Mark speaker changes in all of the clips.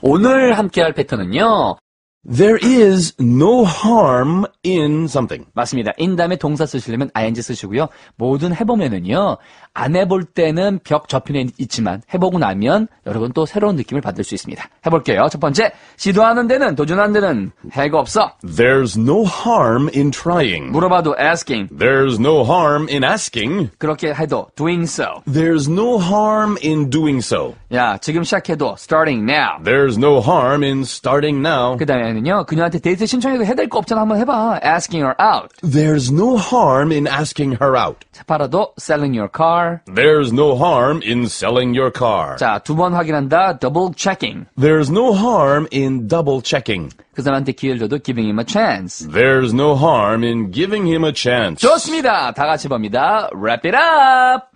Speaker 1: 오늘 함께 할 패턴은요.
Speaker 2: There is no harm in something.
Speaker 1: 맞습니다. in 다음에 동사 쓰시려면 ing 쓰시고요. 뭐든 해보면은요. 안 해볼 때는 벽 저편에 있지만 해보고 나면 여러분 또 새로운 느낌을 받을 수 있습니다. 해볼게요. 첫 번째, 시도하는 데는 도전하는 데는 해가 없어.
Speaker 2: There's no harm in trying.
Speaker 1: 물어봐도 asking.
Speaker 2: There's no harm in asking.
Speaker 1: 그렇게 해도 doing so.
Speaker 2: There's no harm in doing so.
Speaker 1: 야, 지금 시작해도 starting now.
Speaker 2: There's no harm in starting now.
Speaker 1: 그 다음에 는요, 그녀한테 데이트 신청해도 해야 될 거 없잖아. 한번 해봐. asking her out.
Speaker 2: There's no harm in asking her out.
Speaker 1: 팔아도 selling your car.
Speaker 2: There's no harm in selling your car.
Speaker 1: 자, 두 번 확인한다. double checking.
Speaker 2: There's no harm in double checking.
Speaker 1: 그 사람한테 기회를 줘도 giving him a chance.
Speaker 2: There's no harm in giving him a chance.
Speaker 1: 좋습니다. 다 같이 봅니다. Wrap it up!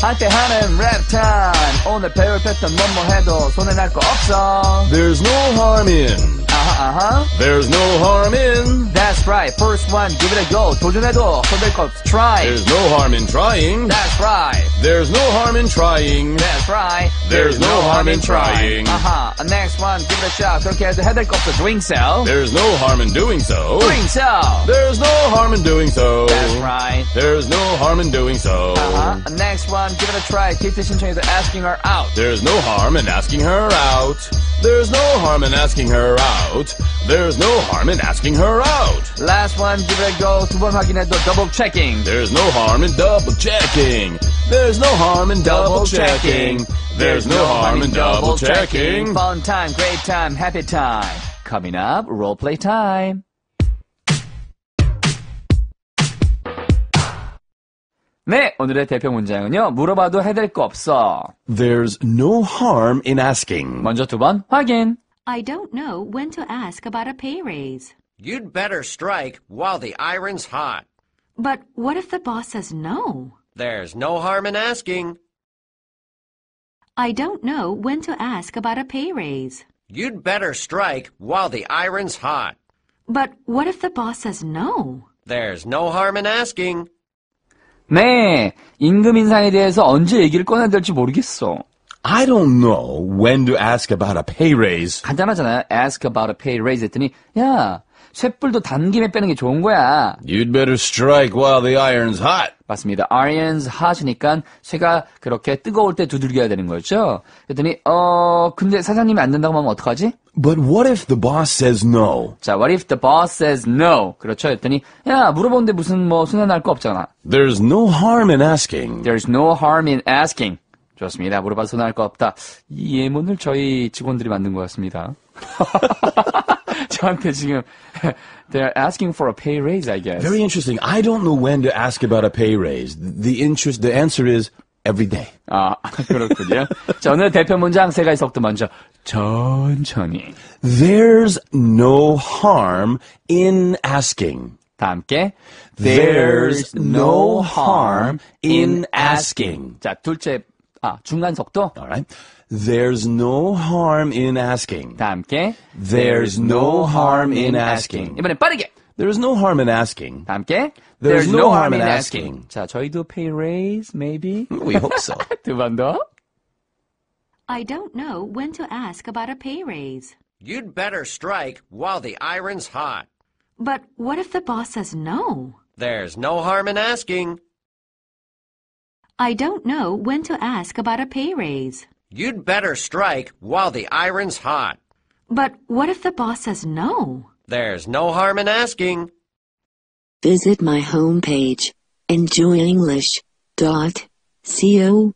Speaker 1: 한때 하는 랩 타임. 오늘 배울 패턴 뭐뭐 해도 손에 날 거 없어.
Speaker 2: There's no harm in.
Speaker 1: 아하, 아하.
Speaker 2: There's no harm in.
Speaker 1: That's right. First one, give it a go. 도전해도 손댈 거 없어. Try.
Speaker 2: There's no harm in trying.
Speaker 1: That's right.
Speaker 2: There's no harm in trying.
Speaker 1: That's right.
Speaker 2: There's no harm in trying.
Speaker 1: 아하. Next one, give it a shot. 그렇게 해도 해야 될 거 없어. Doing so.
Speaker 2: There's no harm in doing so.
Speaker 1: Doing so.
Speaker 2: There's no harm in doing so.
Speaker 1: That's right.
Speaker 2: There's no harm in doing so.
Speaker 1: Uh-huh. Next one, give it a try. 데이트 신청해서 asking her out.
Speaker 2: There's no harm in asking her out. There's no harm in asking her out. There's no harm in asking her out.
Speaker 1: Last one, give it a go. 두 번 확인해도 double checking.
Speaker 2: There's no harm in double checking. There's no harm in double checking. There's no harm in double checking.
Speaker 1: Fun time, great time, happy time. Coming up, role play time. 네, 오늘의 대표 문장은요. 물어봐도 해될 거 없어.
Speaker 2: There's no harm in asking.
Speaker 1: 먼저 두 번 확인.
Speaker 3: I don't know when to ask about a pay raise.
Speaker 4: You'd better strike while the iron's hot.
Speaker 3: But what if the boss says no?
Speaker 4: There's no harm in asking.
Speaker 3: I don't know when to ask about a pay raise.
Speaker 4: You'd better strike while the iron's hot.
Speaker 3: But what if the boss says no?
Speaker 4: There's no harm in asking.
Speaker 1: 네, 임금 인상에 대해서 언제 얘기를 꺼내야 될지 모르겠어.
Speaker 2: I don't know when to ask about a pay raise.
Speaker 1: 간단하잖아요. Ask about a pay raise 했더니 야, 쇳불도 단 김에 빼는 게 좋은 거야.
Speaker 2: You'd better strike while the iron's hot.
Speaker 1: 맞습니다. Iron's hot이니까 쇠가 그렇게 뜨거울 때 두들겨야 되는 거죠. 그랬더니 어 근데 사장님이 안 된다고 하면 어떡하지?
Speaker 2: But what if the boss says no?
Speaker 1: 자, what if the boss says no? 그렇죠. 했더니 야 물어보는데 무슨 뭐 손해 날 거 없잖아.
Speaker 2: There's no harm in asking.
Speaker 1: There's no harm in asking. 좋습니다. 물어봐서 손해 날 거 없다. 이 예문을 저희 직원들이 만든 것 같습니다. 저한테 지금 they're asking for a pay raise, I guess.
Speaker 2: Very interesting. I don't know when to ask about a pay raise. The interest, the answer is every day.
Speaker 1: 아, 그렇군요. 자, 오늘 대표 문장 세 가지 속도 먼저 천천히.
Speaker 2: There's no harm in asking.
Speaker 1: 다 함께.
Speaker 2: There's no harm in asking.
Speaker 1: 자, 둘째, 아, 중간 속도.
Speaker 2: All right. There's no harm in asking.
Speaker 1: 다 함께.
Speaker 2: There's no harm in asking.
Speaker 1: 이번엔 빠르게.
Speaker 2: There's no harm in asking.
Speaker 1: 다 함께.
Speaker 2: There's no harm in asking.
Speaker 1: 자, 저희도 pay raise, maybe.
Speaker 2: We hope so.
Speaker 1: 두 번 더.
Speaker 3: I don't know when to ask about a pay raise.
Speaker 4: You'd better strike while the iron's hot.
Speaker 3: But what if the boss says no?
Speaker 4: There's no harm in asking.
Speaker 3: I don't know when to ask about a pay raise.
Speaker 4: You'd better strike while the iron's hot.
Speaker 3: But what if the boss says no?
Speaker 4: There's no harm in asking.
Speaker 5: Visit my homepage, enjoyenglish.co.kr.